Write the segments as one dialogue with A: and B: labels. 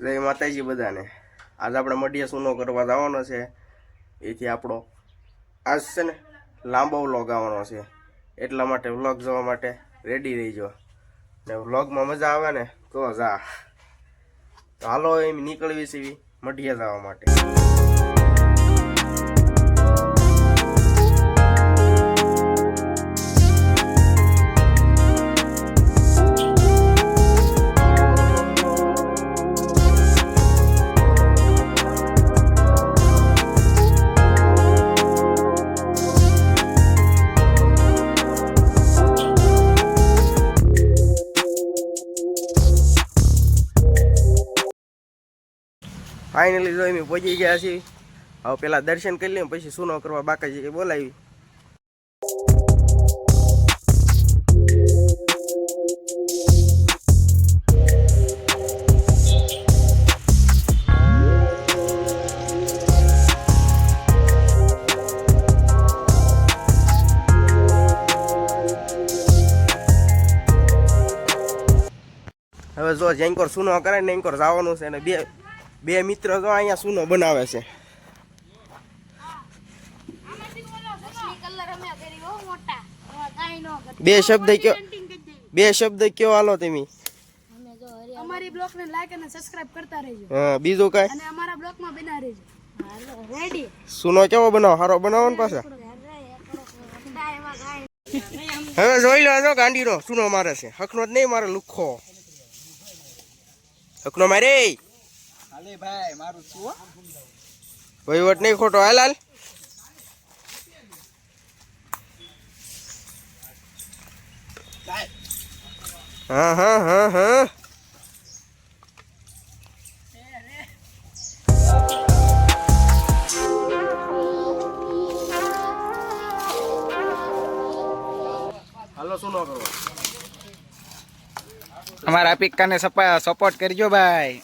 A: જય માતાજી બધાને. આજે આપણે મઢિયા સૂનો કરવા જવાનો છે. એથી આપણો આજ છે ને લાંબો વ્લોગ આવવાનો છે. એટલા માટે વ્લોગ જોવા માટે રેડી રહીજો. ને વ્લોગમાં મજા આવે ને તો જા. તો હાલો એમ નીકળવી છે મઢિયા જવા માટે. ફાઇનલી જો એમ પહોંચી ગયા છીએ. હવે પેલા દર્શન કરી લઈએ, પછી સુનો કરવા બાકાજી બોલાવી. હવે જો જેન્કોર સુનો કરે ને એન્કોર જવાનું છે ને બે બે મિત્ર તો અહીંયા સૂનો બનાવે છે. બે શબ્દ કયો બે શબ્દ કયો હાલો તમે?
B: અમારી બ્લોગ ને લાઈક અને સબસ્ક્રાઇબ કરતા રહેજો.
A: હા બીજું કઈ?
B: અને અમારા બ્લોગમાં બના રહેજો રેડી
A: સૂનો કેવો બનાવો? સારો બનાવો ને પાછા? હવે જોઈ લો જો ગાંડીનો સૂનો મારે છે. હકનો જ નહીં મારે લુખો. હકનો મારે.
C: હાલે ભાઈ મારું શું હો?
A: વહીવટ નહીં ખોટો હાલ હાલ. હા હા હા હા. હાલો શું ન કરવા
C: અમારા પિક્કાને સપોર્ટ કરજો ભાઈ.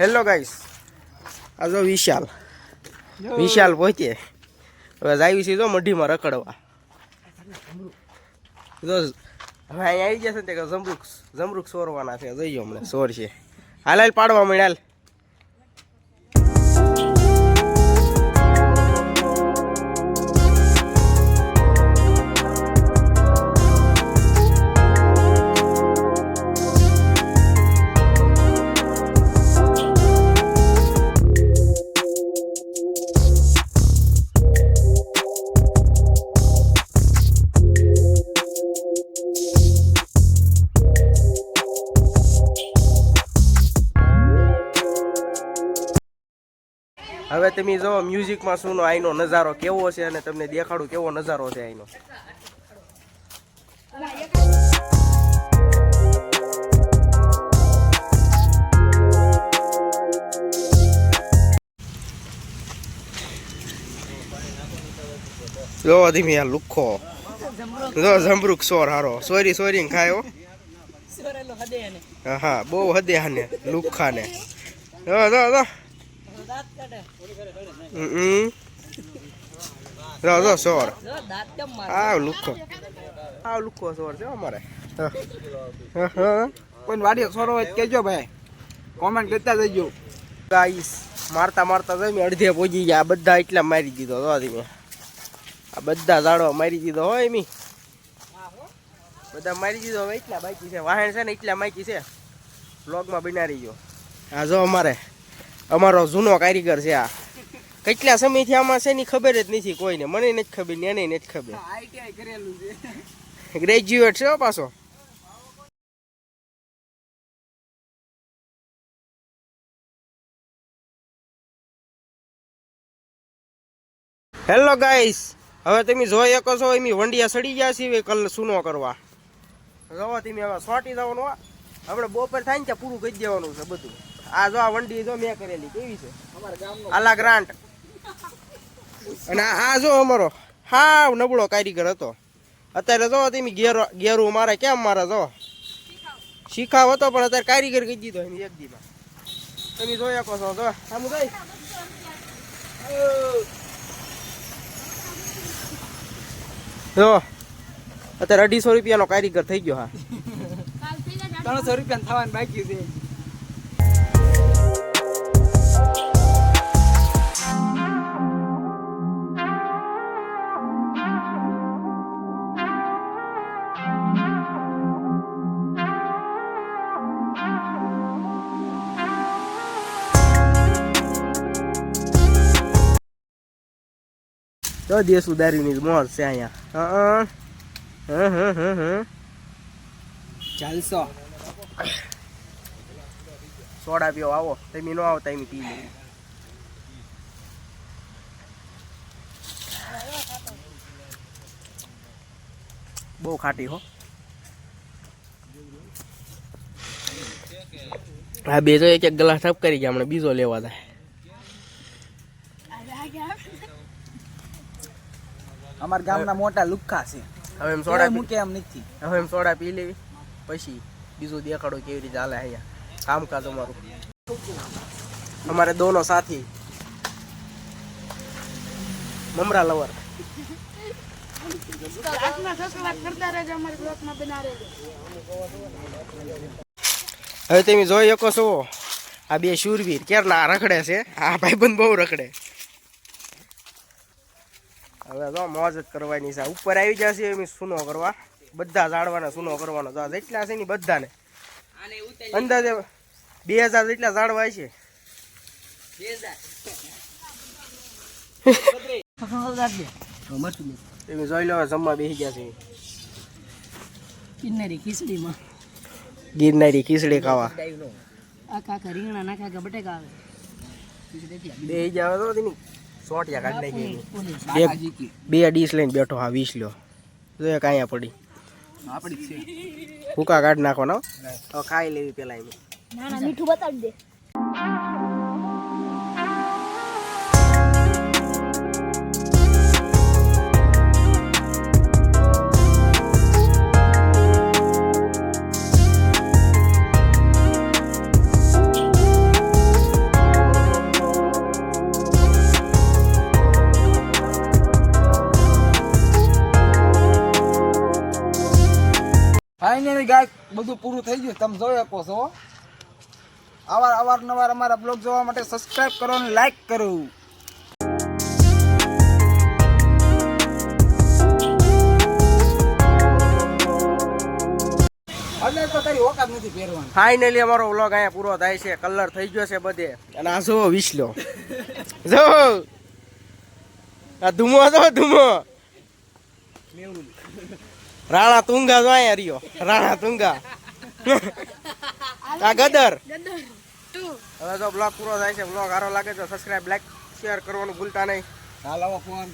A: હેલો ગાઈસ આ જો. વિશાલ વિશાલ પહોંચીએ હવે જાવી છે જો મઢીમાં રખડવા. જો હવે અહીંયા આવી જશે ને કે જમરૂક જમરૂક સોરવાના છે. જઈએ હમણાં. સોર છે. હાલ હાલ પાડવા મળ્યા હાલ. હવે તમે જો મ્યુઝિકમાં શું આઈનો નજારો કેવો છે અને તમને દેખાડું કેવો નજારો છે આઈનો? જો ધીમી આ લુખો. જો જમરૂક સોર હારો. સોરી સોરી ને ખાયો હા. હા બહુ હદે હાને લુખાને. જો જો જો. જો જો સોર આવ લુખો. આવ લુખો સોર છે અમારે.
C: કોઈ વાડીઓ સોરો હોય તો કહેજો ભાઈ. કોમેન્ટ કરતા જજો.
A: ગાઈસ, મારતા મારતા જમી અડધે પહોંચી ગયા. બધા એટલા મારી દીધો તો ધીમે આ બધા ઝાડવા મારી દીધો હોય એમી. બધા મારી દીધો હવે એટલા બાકી છે. વાહન છે ને એટલા બાકી છે. બ્લોગમાં બનાવી ગયો. આ જો અમારે. અમારો જૂનો કારીગર છે આ. કેટલા સમયથી આમાં છે ની ખબર જ નથી કોઈને. મને નથી ખબર ને એને નથી ખબર.
C: છે.
A: ગ્રેજ્યુએટ છે પાછો? હેલો ગાઈસ હવે તમે જોઈ શકો છો એમ વંડિયા સડી ગયા છે કલ સૂનો કરવા. જોવો તમે હવે સોટી જવાનું. આપણે બપોર થાય ને ત્યાં પૂરું કરી દેવાનું છે બધું. આ જો આ વંડી જો મેં કરેલી કેવી છે? આલા ગ્રાન્ટ. અને આ જો અમારો હાવ નબળો કારીગર હતો. અત્યારે જો તમે ઘેરો ઘેરું મારે કેમ મારે જો? શીખાવ હતો પણ અત્યારે કારીગર કહી દીધો એની એક દીમાં. તમે જોઈ શકો છો જો. સામું જોઈ. જો. અત્યારે અઢીસો રૂપિયાનો કારીગર થઈ ગયો હા.
C: ત્રણસો રૂપિયા થવાનું બાકી છે.
A: તો દેશ ઉધારીની મોર છે અહીંયા. હં હં. હં હં હં સોડા પીઓ આવો. તમે નો આવો તમે પી બહુ ખાટી હો. હા બે તો એક એક ગ્લાસ અપ કરી ગયા હમણાં બીજો લેવા થાય
B: આજે આ ગયા
C: અમારા ગામના મોટા લુખ્ખા છે.
A: હવે એમ
C: સોડા મૂકે એમ નથી.
A: હવે એમ સોડા પી લેવી. પછી બીજું દેખાડો કેવી રીતે હાલે અહીંયા. કામકાજ અમારું. અમારે દોનો સાથી. મમરા લવર. હવે તમે જોઈ શકો છો આ બે શૂરવીર ક્યારના રખડે છે? આ ભાઈબંધ બહુ રખડે. હવે તો મોજ જ કરવાની છે. ઉપર આવી જશે એમ સૂનો કરવા. બધા ઝાડવાના સૂનો કરવાનો તો જેટલા છે ને બધાને. અંદાજે બે હજાર જેટલા ઝાડવા છે તમે જોઈ લો જમવા બેસી ગયા છે.
B: કિન્નરી ખીચડીમાં.
A: ગિરનારી ખીચડી ખાવા.
B: રીંગણા બટેકા આવે?
A: બે જાવ તો તેની સોટિયા કાઢી નાખી બે ડીશ લઈને બેઠો હા વીસ લ્યો. જો એક અહીંયા પડી.
C: આપણી છે.
A: ભૂકા કાઢી નાખવાનો. તો ખાઈ લેવી પેલા એમ
B: ના ના મીઠું બતાવી દે.
C: ફાઇનલી ગાય બધું પૂરું થઈ ગયું. તમે જોઈ શકો છો. અવાર અવારનવાર અમારા બ્લોગ જોવા માટે સબસ્ક્રાઈબ કરો અને લાઈક કરો. અને તો તારી ઓકાત નથી પહેરવાની.
A: ફાઇનલી અમારો વ્લોગ અહીંયા પૂરો થાય છે. કલર થઈ ગયો છે બધે. અને આ જો વિસલો જો આ ધુમો જો ધુમો. રાણા તુંગા જો અહીંયા રહ્યો. રાણા તુંગા. આ ગદર. હવે જો બ્લોગ પૂરો થાય છે બ્લોગ સારો લાગે તો સબસ્ક્રાઇબ લાઈક શેર કરવાનું ભૂલતા નહીં.
C: હાલ આવો ફોન.